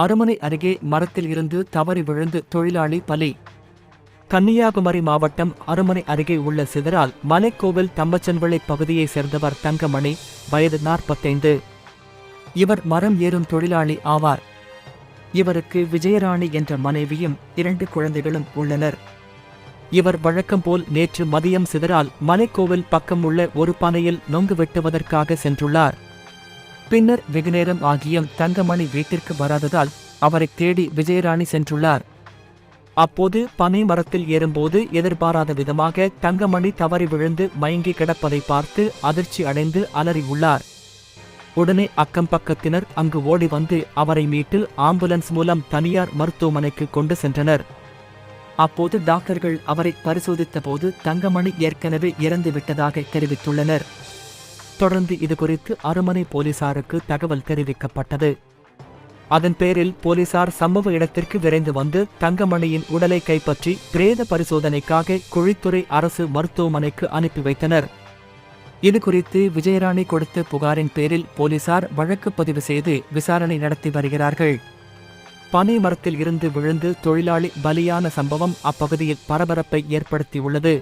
அருமனை அருகே மரத்தில் இருந்து தவறி விழுந்து தொழிலாளி பலி. கன்னியாகுமரி மாவட்டம் அருமனை அருகே உள்ள சிதறால் மலைக்கோவில் தம்பச்சன்விளை பகுதியைச் சேர்ந்தவர் தங்கமணி வயது நாற்பத்தைந்து. இவர் மரம் ஏறும் தொழிலாளி ஆவார். இவருக்கு விஜயராணி என்ற மனைவியும் இரண்டு குழந்தைகளும் உள்ளனர். இவர் வழக்கம் போல் நேற்று மதியம் சிதறால் மலைக்கோவில் பக்கம் உள்ள ஒரு பனையில் நொங்கு வெட்டுவதற்காக சென்றுள்ளார். பின்னர் வெகுநேரம் ஆகியும் தங்கமணி வீட்டிற்கு வராததால் அவரை தேடி விஜயராணி சென்றுள்ளார். அப்போது பனை மரத்தில் ஏறும்போது எதிர்பாராத விதமாக தங்கமணி தவறி விழுந்து மயங்கி கிடப்பதை பார்த்து அதிர்ச்சி அடைந்து அலறியுள்ளார் உடனே அக்கம் பக்கத்தினர் அங்கு ஓடி வந்து அவரை மீட்டு ஆம்புலன்ஸ் மூலம் தனியார் மருத்துவமனைக்கு கொண்டு சென்றனர். அப்போது டாக்டர்கள் அவரை பரிசோதித்த போது தங்கமணி ஏற்கனவே இறந்து விட்டதாக தெரிவித்துள்ளனர். தொடர்ந்து இதுகுறித்து அருமனை போலீசாருக்கு தகவல் தெரிவிக்கப்பட்டது. அதன் பேரில் போலீசார் சம்பவ இடத்திற்கு விரைந்து வந்து தங்கமணியின் உடலை கைப்பற்றி பிரேத பரிசோதனைக்காக குழித்துறை அரசு மருத்துவமனைக்கு அனுப்பி வைத்தனர். இதுகுறித்து விஜயராணி கொடுத்த புகாரின் பேரில் போலீசார் வழக்கு பதிவு செய்து விசாரணை நடத்தி வருகிறார்கள். பனை மரத்தில் இருந்து விழுந்து தொழிலாளி பலியான சம்பவம் அப்பகுதியில் பரபரப்பை ஏற்படுத்தியுள்ளது.